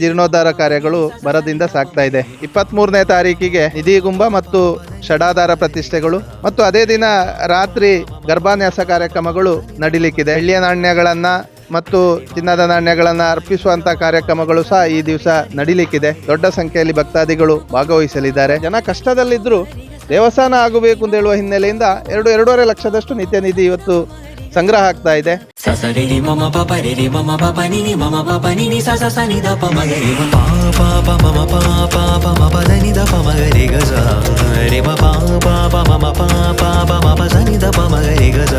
ಜೀರ್ಣೋದ್ಧಾರ ಕಾರ್ಯಗಳು ಭರದಿಂದ ಸಾಗ್ತಾ ಇದೆ. ಇಪ್ಪತ್ತ್ ಮೂರನೇ ತಾರೀಕಿಗೆ ನಿಧಿಗುಂಬ ಮತ್ತು ಷಡಾಧಾರ ಪ್ರತಿಷ್ಠೆಗಳು ಮತ್ತು ಅದೇ ದಿನ ರಾತ್ರಿ ಗರ್ಭಾನ್ಯಾಸ ಕಾರ್ಯಕ್ರಮಗಳು ನಡೀಲಿಕ್ಕಿದೆ. ಬೆಳ್ಳಿಯ ನಾಣ್ಯಗಳನ್ನ ಮತ್ತು ಚಿನ್ನದ ನಾಣ್ಯಗಳನ್ನ ಅರ್ಪಿಸುವಂತಹ ಕಾರ್ಯಕ್ರಮಗಳು ಸಹ ಈ ದಿವಸ ನಡೀಲಿಕ್ಕಿದೆ. ದೊಡ್ಡ ಸಂಖ್ಯೆಯಲ್ಲಿ ಭಕ್ತಾದಿಗಳು ಭಾಗವಹಿಸಲಿದ್ದಾರೆ. ಜನ ಕಷ್ಟದಲ್ಲಿದ್ರು ದೇವಸ್ಥಾನ ಆಗಬೇಕು ಅಂತ ಹೇಳುವ ಹಿನ್ನೆಲೆಯಿಂದ ಎರಡು, ಎರಡೂವರೆ ಲಕ್ಷದಷ್ಟು ನಿತ್ಯ ನಿಧಿ ಇವತ್ತು ಸಂಗ್ರಹ ಆಗ್ತಾ ಇದೆ. ససరిని మమ పపరిని మమ పపనిని మమ పపనిని సస సని ద పమగరి పా పాప మమ పా పాప మ పదని ద పమగరి గజ రే మ పా పాప మమ పా పాప మ పసని ద పమగరి గజ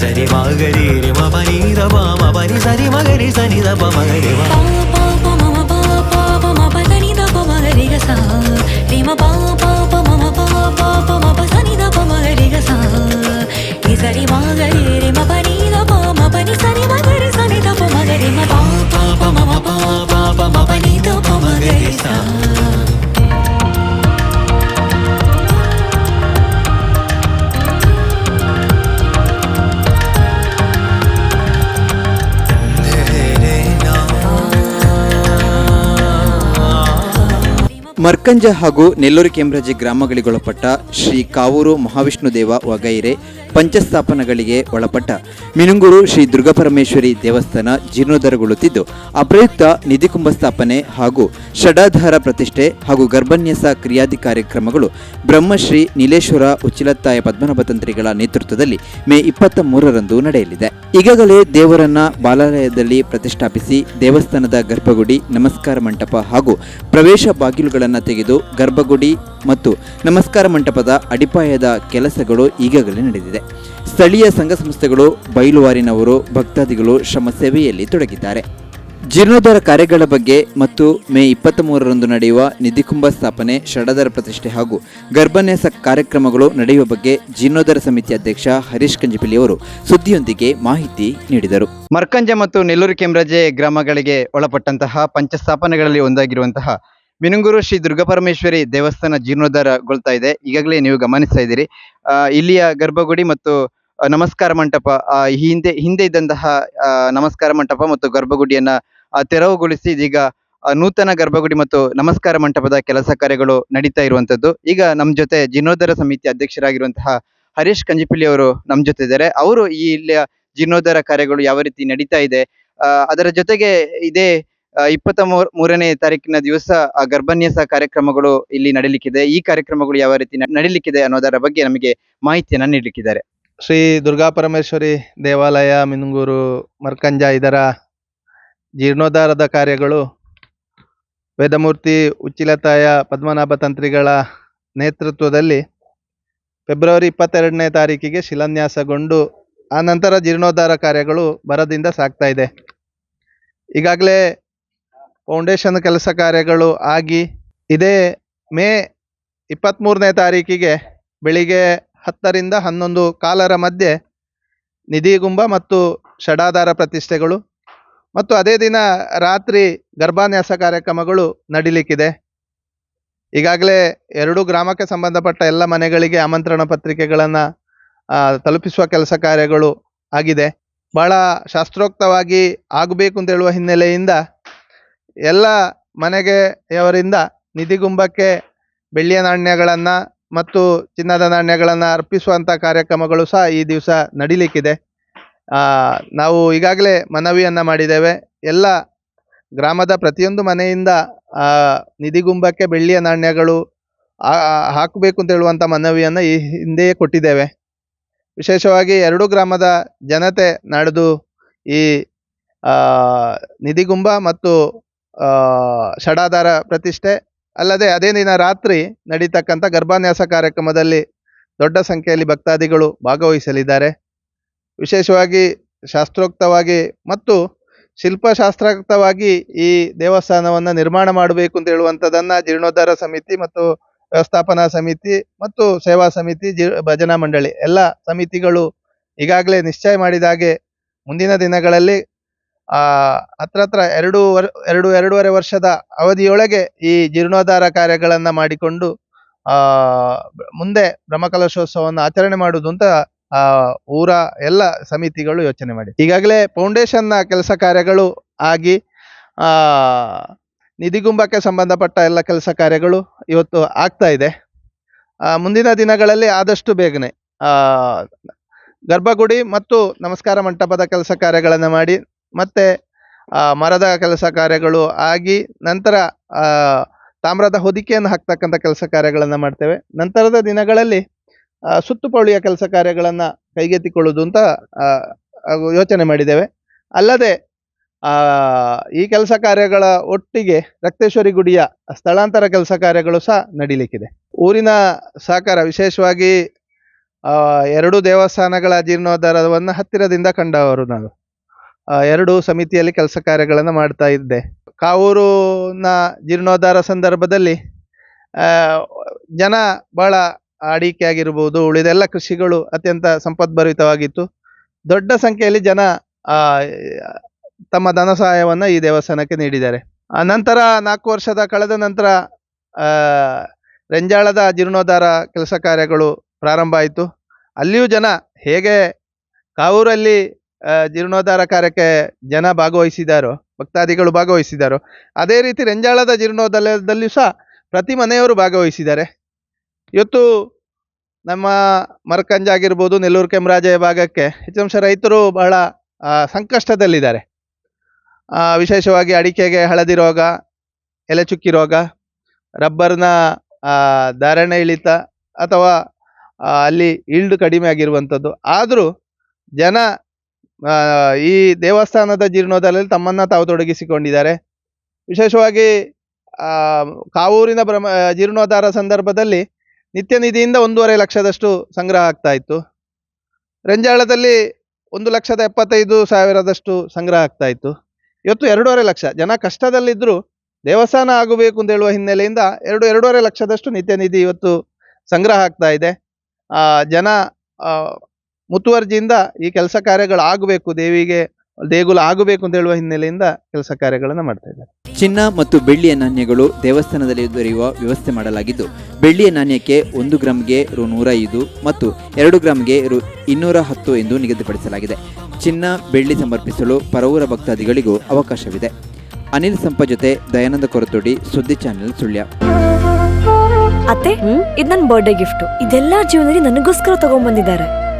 సరి మగరి రి మమ నీ ద పమ పని సరి మగరి సని ద పమగరి పా ಮರ್ಕಂಜ ಹಾಗೂ ನೆಲ್ಲೂರು ಕೆಂಬ್ರಜಿ ಗ್ರಾಮಗಳಿಗೊಳಪಟ್ಟ ಶ್ರೀ ಕಾವೂರು ಮಹಾವಿಷ್ಣು ದೇವ ವಗೈರೆ ಪಂಚಸ್ಥಾಪನಗಳಿಗೆ ಒಳಪಟ್ಟ ಮಿನುಂಗೂರು ಶ್ರೀ ದುರ್ಗಾಪರಮೇಶ್ವರಿ ದೇವಸ್ಥಾನ ಜೀರ್ಣೋದ್ಧಾರಗೊಳ್ಳುತ್ತಿದ್ದು ಅಪ್ರಯುಕ್ತ ನಿಧಿಕುಂಭ ಸ್ಥಾಪನೆ ಹಾಗೂ ಷಡಾಧಾರ ಪ್ರತಿಷ್ಠೆ ಹಾಗೂ ಗರ್ಭನ್ಯಾಸ ಕ್ರಿಯಾದಿ ಕಾರ್ಯಕ್ರಮಗಳು ಬ್ರಹ್ಮಶ್ರೀ ನೀಲೇಶ್ವರ ಉಚ್ಚಿಲತ್ತಾಯ ಪದ್ಮನಾಭ ತಂತ್ರಿಗಳ ನೇತೃತ್ವದಲ್ಲಿ ಮೇ ಇಪ್ಪತ್ತ ಮೂರರಂದು ನಡೆಯಲಿದೆ. ಈಗಾಗಲೇ ದೇವರನ್ನ ಬಾಲಾಲಯದಲ್ಲಿ ಪ್ರತಿಷ್ಠಾಪಿಸಿ ದೇವಸ್ಥಾನದ ಗರ್ಭಗುಡಿ, ನಮಸ್ಕಾರ ಮಂಟಪ ಹಾಗೂ ಪ್ರವೇಶ ಬಾಗಿಲುಗಳನ್ನು ತೆಗೆದು ಗರ್ಭಗುಡಿ ಮತ್ತು ನಮಸ್ಕಾರ ಮಂಟಪದ ಅಡಿಪಾಯದ ಕೆಲಸಗಳು ಈಗಾಗಲೇ ನಡೆದಿದೆ. ಸ್ಥಳೀಯ ಸಂಘ ಸಂಸ್ಥೆಗಳು ಬಯಲುವಾರಿನವರು ಭಕ್ತಾದಿಗಳು ಶ್ರಮ ಸೇವೆಯಲ್ಲಿ ತೊಡಗಿದ್ದಾರೆ. ಜೀರ್ಣೋದ್ಧಾರ ಕಾರ್ಯಗಳ ಬಗ್ಗೆ ಮತ್ತು ಮೇ ಇಪ್ಪತ್ತ್ ಮೂರರಂದು ನಡೆಯುವ ನಿಧಿಕುಂಭ ಸ್ಥಾಪನೆ ಷಡದರ ಪ್ರತಿಷ್ಠೆ ಹಾಗೂ ಗರ್ಭನ್ಯಾಸ ಕಾರ್ಯಕ್ರಮಗಳು ನಡೆಯುವ ಬಗ್ಗೆ ಜೀರ್ಣೋದ್ಧಾರ ಸಮಿತಿ ಅಧ್ಯಕ್ಷ ಹರೀಶ್ ಕಂಜಿಪಿಲಿ ಅವರು ಸುದ್ದಿಯೊಂದಿಗೆ ಮಾಹಿತಿ ನೀಡಿದರು. ಮರ್ಕಂಜ ಮತ್ತು ನೆಲ್ಲೂರು ಕೆಂಬ್ರಜೆ ಗ್ರಾಮಗಳಿಗೆ ಒಳಪಟ್ಟಂತಹ ಪಂಚಸ್ಥಾಪನೆಗಳಲ್ಲಿ ಒಂದಾಗಿರುವಂತಹ ಮಿನುಂಗೂರು ಶ್ರೀ ದುರ್ಗಾಪರಮೇಶ್ವರಿ ದೇವಸ್ಥಾನ ಜೀರ್ಣೋದ್ಧಾರಗೊಳ್ತಾ ಇದೆ. ಈಗಾಗಲೇ ನೀವು ಗಮನಿಸ್ತಾ ಇದ್ದೀರಿ. ಆ, ಇಲ್ಲಿಯ ಗರ್ಭಗುಡಿ ಮತ್ತು ನಮಸ್ಕಾರ ಮಂಟಪ ಹಿಂದೆ ಹಿಂದೆ ಇದ್ದಂತಹ ನಮಸ್ಕಾರ ಮಂಟಪ ಮತ್ತು ಗರ್ಭಗುಡಿಯನ್ನ ತೆರವುಗೊಳಿಸಿ ಇದೀಗ ನೂತನ ಗರ್ಭಗುಡಿ ಮತ್ತು ನಮಸ್ಕಾರ ಮಂಟಪದ ಕೆಲಸ ಕಾರ್ಯಗಳು ನಡೀತಾ ಇರುವಂತದ್ದು. ಈಗ ನಮ್ಮ ಜೊತೆ ಜೀರ್ಣೋದ್ಧಾರ ಸಮಿತಿ ಅಧ್ಯಕ್ಷರಾಗಿರುವಂತಹ ಹರೀಶ್ ಕಂಜಿಪಿಲಿ ಅವರು ನಮ್ಮ ಜೊತೆ ಇದ್ದಾರೆ. ಅವರು ಈ ಇಲ್ಲಿಯ ಜೀರ್ಣೋದ್ಧಾರ ಕಾರ್ಯಗಳು ಯಾವ ರೀತಿ ನಡೀತಾ ಇದೆ ಅಹ್ ಅದರ ಜೊತೆಗೆ ಇದೇ ಇಪ್ಪತ್ತ ಮೂರ್ ಮೂರನೇ ತಾರೀಕಿನ ದಿವಸ ಆ, ಗರ್ಭನ್ಯಾಸ ಕಾರ್ಯಕ್ರಮಗಳು ಇಲ್ಲಿ ನಡೀಲಿಕ್ಕಿದೆ. ಈ ಕಾರ್ಯಕ್ರಮಗಳು ಯಾವ ರೀತಿ ನಡೀಲಿಕ್ಕಿದೆ ಅನ್ನೋದರ ಬಗ್ಗೆ ನಮಗೆ ಮಾಹಿತಿಯನ್ನ ನೀಡಲಿಕ್ಕಿದ್ದಾರೆ. ಶ್ರೀ ದುರ್ಗಾಪರಮೇಶ್ವರಿ ದೇವಾಲಯ ಮಿನುಂಗೂರು ಮರ್ಕಂಜ ಇದರ ಜೀರ್ಣೋದ್ಧಾರದ ಕಾರ್ಯಗಳು ವೇದಮೂರ್ತಿ ಉಚ್ಚಿಲತಾಯ ಪದ್ಮನಾಭ ತಂತ್ರಿಗಳ ನೇತೃತ್ವದಲ್ಲಿ ಫೆಬ್ರವರಿ ಇಪ್ಪತ್ತೆರಡನೇ ತಾರೀಕಿಗೆ ಶಿಲಾನ್ಯಾಸಗೊಂಡು ಆ ನಂತರ ಜೀರ್ಣೋದ್ಧಾರ ಕಾರ್ಯಗಳು ಬರದಿಂದ ಸಾಗ್ತಾ ಇದೆ. ಈಗಾಗಲೇ ಫೌಂಡೇಶನ್ ಕೆಲಸ ಕಾರ್ಯಗಳು ಆಗಿ ಇದೇ ಮೇ ಇಪ್ಪತ್ತ್ಮೂರನೇ ತಾರೀಕಿಗೆ ಬೆಳಿಗ್ಗೆ ಹತ್ತರಿಂದ ಹನ್ನೊಂದು ಕಾಲರ ಮಧ್ಯೆ ನಿಧಿಗುಂಬ ಮತ್ತು ಷಡಾಧಾರ ಪ್ರತಿಷ್ಠೆಗಳು ಮತ್ತು ಅದೇ ದಿನ ರಾತ್ರಿ ಗರ್ಭಾನ್ಯಾಸ ಕಾರ್ಯಕ್ರಮಗಳು ನಡೀಲಿಕ್ಕಿದೆ. ಈಗಾಗಲೇ ಎರಡು ಗ್ರಾಮಕ್ಕೆ ಸಂಬಂಧಪಟ್ಟ ಎಲ್ಲ ಮನೆಗಳಿಗೆ ಆಮಂತ್ರಣ ಪತ್ರಿಕೆಗಳನ್ನು ತಲುಪಿಸುವ ಕೆಲಸ ಕಾರ್ಯಗಳು ಆಗಿದೆ. ಬಹಳ ಶಾಸ್ತ್ರೋಕ್ತವಾಗಿ ಆಗಬೇಕು ಅಂತ ಹೇಳುವ ಹಿನ್ನೆಲೆಯಿಂದ ಎಲ್ಲ ಮನೆಗೆ ಯವರಿಂದ ನಿಧಿಗುಂಬಕ್ಕೆ ಬೆಳ್ಳಿಯ ನಾಣ್ಯಗಳನ್ನು ಮತ್ತು ಚಿನ್ನದ ನಾಣ್ಯಗಳನ್ನು ಅರ್ಪಿಸುವಂಥ ಕಾರ್ಯಕ್ರಮಗಳು ಸಹ ಈ ದಿವಸ ನಡೀಲಿಕ್ಕಿದೆ. ನಾವು ಈಗಾಗಲೇ ಮನವಿಯನ್ನು ಮಾಡಿದ್ದೇವೆ. ಎಲ್ಲ ಗ್ರಾಮದ ಪ್ರತಿಯೊಂದು ಮನೆಯಿಂದ ನಿಧಿಗುಂಬಕ್ಕೆ ಬೆಳ್ಳಿಯ ನಾಣ್ಯಗಳು ಹಾಕಬೇಕು ಅಂತ ಹೇಳುವಂಥ ಮನವಿಯನ್ನು ಈ ಹಿಂದೆಯೇ ಕೊಟ್ಟಿದ್ದೇವೆ. ವಿಶೇಷವಾಗಿ ಎರಡು ಗ್ರಾಮದ ಜನತೆ ನಡೆದು ಈ ನಿಧಿಗುಂಬ ಮತ್ತು ಷಡಾಧಾರ ಪ್ರತಿಷ್ಠೆ ಅಲ್ಲದೆ ಅದೇ ದಿನ ರಾತ್ರಿ ನಡೀತಕ್ಕಂಥ ಗರ್ಭಾನ್ಯಾಸ ಕಾರ್ಯಕ್ರಮದಲ್ಲಿ ದೊಡ್ಡ ಸಂಖ್ಯೆಯಲ್ಲಿ ಭಕ್ತಾದಿಗಳು ಭಾಗವಹಿಸಲಿದ್ದಾರೆ. ವಿಶೇಷವಾಗಿ ಶಾಸ್ತ್ರೋಕ್ತವಾಗಿ ಮತ್ತು ಶಿಲ್ಪಶಾಸ್ತ್ರೋಕ್ತವಾಗಿ ಈ ದೇವಸ್ಥಾನವನ್ನು ನಿರ್ಮಾಣ ಮಾಡಬೇಕು ಅಂತ ಹೇಳುವಂಥದ್ದನ್ನು ಜೀರ್ಣೋದ್ಧಾರ ಸಮಿತಿ ಮತ್ತು ವ್ಯವಸ್ಥಾಪನಾ ಸಮಿತಿ ಮತ್ತು ಸೇವಾ ಸಮಿತಿ, ಜಿ, ಭಜನಾ ಮಂಡಳಿ ಎಲ್ಲ ಸಮಿತಿಗಳು ಈಗಾಗಲೇ ನಿಶ್ಚಯ ಮಾಡಿದ ಹಾಗೆ ಮುಂದಿನ ದಿನಗಳಲ್ಲಿ ಹತ್ರ ಹತ್ರ ಎರಡು ವರ್, ಎರಡು, ಎರಡೂವರೆ ವರ್ಷದ ಅವಧಿಯೊಳಗೆ ಈ ಜೀರ್ಣೋದ್ಧಾರ ಕಾರ್ಯಗಳನ್ನು ಮಾಡಿಕೊಂಡು ಮುಂದೆ ಬ್ರಹ್ಮಕಲಶೋತ್ಸವವನ್ನು ಆಚರಣೆ ಮಾಡುವುದು ಅಂತ ಊರ ಎಲ್ಲ ಸಮಿತಿಗಳು ಯೋಚನೆ ಮಾಡಿ ಈಗಾಗಲೇ ಫೌಂಡೇಶನ್ನ ಕೆಲಸ ಕಾರ್ಯಗಳು ಆಗಿ ನಿಧಿಗುಂಬಕ್ಕೆ ಸಂಬಂಧಪಟ್ಟ ಎಲ್ಲ ಕೆಲಸ ಕಾರ್ಯಗಳು ಇವತ್ತು ಆಗ್ತಾ ಇದೆ. ಮುಂದಿನ ದಿನಗಳಲ್ಲಿ ಆದಷ್ಟು ಬೇಗನೆ ಗರ್ಭಗುಡಿ ಮತ್ತು ನಮಸ್ಕಾರ ಮಂಟಪದ ಕೆಲಸ ಕಾರ್ಯಗಳನ್ನು ಮಾಡಿ ಮತ್ತೆ ಮರದ ಕೆಲಸ ಕಾರ್ಯಗಳು ಆಗಿ ನಂತರ ತಾಮ್ರದ ಹೊದಿಕೆಯನ್ನು ಹಾಕ್ತಕ್ಕಂಥ ಕೆಲಸ ಕಾರ್ಯಗಳನ್ನು ಮಾಡ್ತೇವೆ. ನಂತರದ ದಿನಗಳಲ್ಲಿ ಸುತ್ತುಪೌಳಿಯ ಕೆಲಸ ಕಾರ್ಯಗಳನ್ನು ಕೈಗೆತ್ತಿಕೊಳ್ಳುವುದು ಅಂತ ಯೋಚನೆ ಮಾಡಿದ್ದೇವೆ. ಅಲ್ಲದೆ ಈ ಕೆಲಸ ಕಾರ್ಯಗಳ ಒಟ್ಟಿಗೆ ರಕ್ತೇಶ್ವರಿ ಗುಡಿಯ ಸ್ಥಳಾಂತರ ಕೆಲಸ ಕಾರ್ಯಗಳು ಸಹ ನಡೀಲಿಕ್ಕಿದೆ. ಊರಿನ ಸಹಕಾರ ವಿಶೇಷವಾಗಿ ಎರಡು ದೇವಸ್ಥಾನಗಳ ಜೀರ್ಣೋದ್ಧಾರವನ್ನು ಹತ್ತಿರದಿಂದ ಕಂಡವರು ನಾನು. ಎರಡು ಸಮಿತಿಯಲ್ಲಿ ಕೆಲಸ ಕಾರ್ಯಗಳನ್ನು ಮಾಡ್ತಾ ಇದ್ದೆ. ಕಾವೂರಿನ ಜೀರ್ಣೋದ್ಧಾರ ಸಂದರ್ಭದಲ್ಲಿ ಜನ ಬಹಳ ಅಡಿಕೆ ಆಗಿರ್ಬೋದು ಉಳಿದೆಲ್ಲ ಕೃಷಿಗಳು ಅತ್ಯಂತ ಸಂಪದ್ಭರಿತವಾಗಿತ್ತು. ದೊಡ್ಡ ಸಂಖ್ಯೆಯಲ್ಲಿ ಜನ ತಮ್ಮ ಧನ ಸಹಾಯವನ್ನು ಈ ದೇವಸ್ಥಾನಕ್ಕೆ ನೀಡಿದ್ದಾರೆ. ನಂತರ ನಾಲ್ಕು ವರ್ಷದ ಕಳೆದ ನಂತರ ರಂಜಾಳದ ಜೀರ್ಣೋದ್ಧಾರ ಕೆಲಸ ಕಾರ್ಯಗಳು ಪ್ರಾರಂಭ ಆಯಿತು. ಅಲ್ಲಿಯೂ ಜನ ಹೇಗೆ ಕಾವೂರಲ್ಲಿ ಜೀರ್ಣೋದ್ಧಾರ ಕಾರ್ಯಕ್ಕೆ ಜನ ಭಾಗವಹಿಸಿದಾರೋ, ಭಕ್ತಾದಿಗಳು ಭಾಗವಹಿಸಿದಾರೋ. ಅದೇ ರೀತಿ ರೆಂಜಾಳದ ಜೀರ್ಣೋದ್ಧಾರದಲ್ಲಿಯೂ ಸಹ ಪ್ರತಿ ಮನೆಯವರು ಭಾಗವಹಿಸಿದ್ದಾರೆ. ಇವತ್ತು ನಮ್ಮ ಮರಕಂಜ ಆಗಿರ್ಬೋದು, ನೆಲ್ಲೂರು ಕೆಮರಾಜಯ ಭಾಗಕ್ಕೆ ಹೆಚ್ಚಂಶ ರೈತರು ಬಹಳ ಸಂಕಷ್ಟದಲ್ಲಿದ್ದಾರೆ. ವಿಶೇಷವಾಗಿ ಅಡಿಕೆಗೆ ಹಳದಿ ರೋಗ ಎಲೆ ಚುಕ್ಕಿ ರೋಗ, ರಬ್ಬರ್ನ ಧಾರಣೆ ಇಳಿತ ಅಥವಾ ಅಲ್ಲಿ ಇಲ್ಡ್ ಕಡಿಮೆ ಆಗಿರುವಂಥದ್ದು. ಆದರೂ ಜನ ಈ ದೇವಸ್ಥಾನದ ಜೀರ್ಣೋದ್ಧಾರದಲ್ಲಿ ತಮ್ಮನ್ನು ತಾವು ತೊಡಗಿಸಿಕೊಂಡಿದ್ದಾರೆ. ವಿಶೇಷವಾಗಿ ಕಾವೂರಿನ ಬ್ರಹ್ಮ, ಜೀರ್ಣೋದ್ಧಾರ ಸಂದರ್ಭದಲ್ಲಿ ನಿತ್ಯ ನಿಧಿಯಿಂದ ಒಂದೂವರೆ ಲಕ್ಷದಷ್ಟು ಸಂಗ್ರಹ ಆಗ್ತಾ ಇತ್ತು. ರಂಜಾಳದಲ್ಲಿ ಒಂದು ಲಕ್ಷದ ಎಪ್ಪತ್ತೈದು ಸಾವಿರದಷ್ಟು ಸಂಗ್ರಹ ಆಗ್ತಾ ಇತ್ತು. ಇವತ್ತು ಎರಡೂವರೆ ಲಕ್ಷ. ಜನ ಕಷ್ಟದಲ್ಲಿದ್ದರೂ ದೇವಸ್ಥಾನ ಆಗಬೇಕು ಅಂತ ಹೇಳುವ ಹಿನ್ನೆಲೆಯಿಂದ ಎರಡು, ಎರಡೂವರೆ ಲಕ್ಷದಷ್ಟು ನಿತ್ಯ ನಿಧಿ ಇವತ್ತು ಸಂಗ್ರಹ ಆಗ್ತಾ ಇದೆ. ಜನ ಮುತುವರ್ಜಿಯಿಂದ ಈ ಕೆಲಸ ಕಾರ್ಯಗಳು ಆಗಬೇಕು ದೇವಿಗೆ ದೇಗುಲ ಆಗಬೇಕು ಅಂತ ಹೇಳುವ ಹಿನ್ನೆಲೆಯಿಂದ ಕೆಲಸ ಕಾರ್ಯಗಳನ್ನು ಮಾಡ್ತಾ ಇದ್ದಾರೆ. ಚಿನ್ನ ಮತ್ತು ಬೆಳ್ಳಿಯ ನಾಣ್ಯಗಳು ದೇವಸ್ಥಾನದಲ್ಲಿ ದೊರೆಯುವ ವ್ಯವಸ್ಥೆ ಮಾಡಲಾಗಿದ್ದು ಬೆಳ್ಳಿಯ ನಾಣ್ಯಕ್ಕೆ ಒಂದು ಗ್ರಾಮ್ಗೆ ರು ನೂರ ಐದು ಮತ್ತು ಎರಡು ಗ್ರಾಮ್ಗೆ ರು ಇನ್ನೂರ ಹತ್ತು ಎಂದು ನಿಗದಿಪಡಿಸಲಾಗಿದೆ. ಚಿನ್ನ ಬೆಳ್ಳಿ ಸಮರ್ಪಿಸಲು ಪರವೂರ ಭಕ್ತಾದಿಗಳಿಗೂ ಅವಕಾಶವಿದೆ. ಅನಿಲ್ ಸಂಪ ಜೊತೆ ದಯಾನಂದ ಕೊರತೋಡಿ ಸುದ್ದಿ ಚಾನೆಲ್ ಸುಳ್ಯ. ಅತ್ತೆ ಇದು ನನ್ನ ಬರ್ಡೇ ಗಿಫ್ಟ್ ಇದೆಲ್ಲ ಜೀವನದಲ್ಲಿ ನನಗೋಸ್ಕರ ತಗೊಂಡ್ಬಂದಿದ್ದಾರೆ